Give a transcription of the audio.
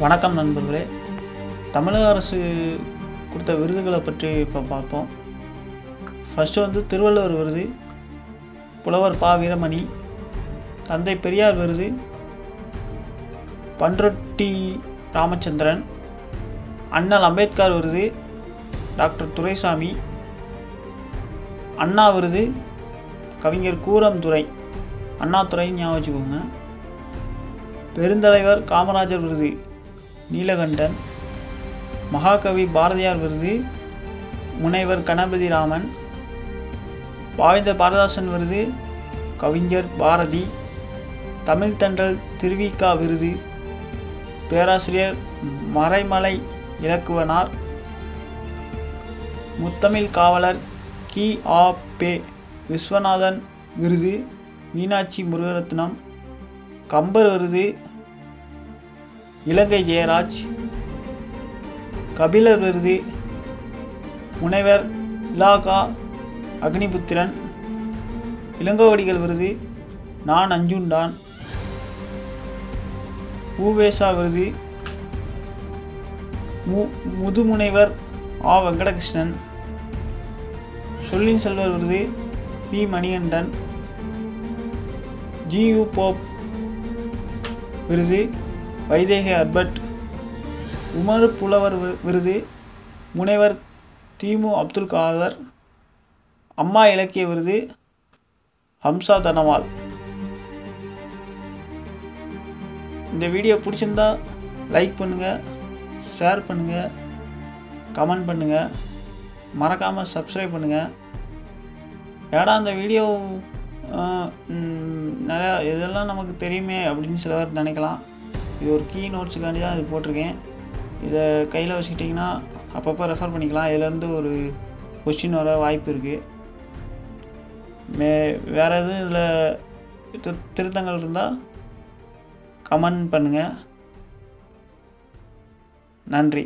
வணக்கம் நண்பர்களே. தமிழக அரசு கொடுத்த விருதுகளை பற்றி இப்போ பார்ப்போம். ஃபஸ்ட்டு வந்து திருவள்ளுவர் விருது புலவர் பா. வீரமணி தந்தை பெரியார் விருது பன்ரொட்டி ராமச்சந்திரன் அண்ணல் அம்பேத்கர் விருது டாக்டர் துரைசாமி அண்ணா விருது கவிஞர் கூரம் துரை அண்ணாதுரை ஞாபகம் வச்சுக்கோங்க. பெருந்தலைவர் காமராஜர் விருது நீலகண்டன் மகாகவி பாரதியார் விருது முனைவர் கணபதி ராமன் பாவேந்தர் பாரதாசன் விருது கவிஞர் பாரதி தமிழ் திருவிக்கா விருது பேராசிரியர் மறைமலை இலக்குவனார் முத்தமிழ் காவலர் கி. ஆ. பே. விஸ்வநாதன் விருது மீனாட்சி முருகரத்னம் கம்பர் விருது இலங்கை ஜெயராஜ் கபிலர் விருது முனைவர் இலாகா அக்னிபுத்திரன் இளங்கோவடிகள் விருது நான் அஞ்சுண்டான் ஊவேசா விருது மு முதுமுனைவர் ஆ வெங்கடகிருஷ்ணன் சொல்லின் செல்வர் விருது பி மணிகண்டன் ஜியு போப் விருது வைதேகி அர்பட் உமர் புலவர் விருது முனைவர் திமு அப்துல் காதர் அம்மா இலக்கிய விருது ஹம்சா தனவால். இந்த வீடியோ பிடிச்சிருந்தா லைக் பண்ணுங்கள் ஷேர் பண்ணுங்கள் கமெண்ட் பண்ணுங்கள் மறக்காமல் சப்ஸ்கிரைப் பண்ணுங்கள் ஏடா அந்த வீடியோ நிறையா இதெல்லாம் நமக்கு தெரியுமே அப்படின்னு சில பேர் நினைக்கலாம். இது ஒரு கீ நோட்ஸுக்காண்டி தான் இது போட்டிருக்கேன். இதை கையில் வச்சுக்கிட்டிங்கன்னா அப்பப்போ ரெஃபர் பண்ணிக்கலாம். இதுலேருந்து ஒரு கொஸ்டின் வர வாய்ப்பு இருக்குது மே வேறு எதுவும் இதில் திரு திருத்தங்கள் இருந்தால் கமெண்ட் பண்ணுங்கள் நன்றி.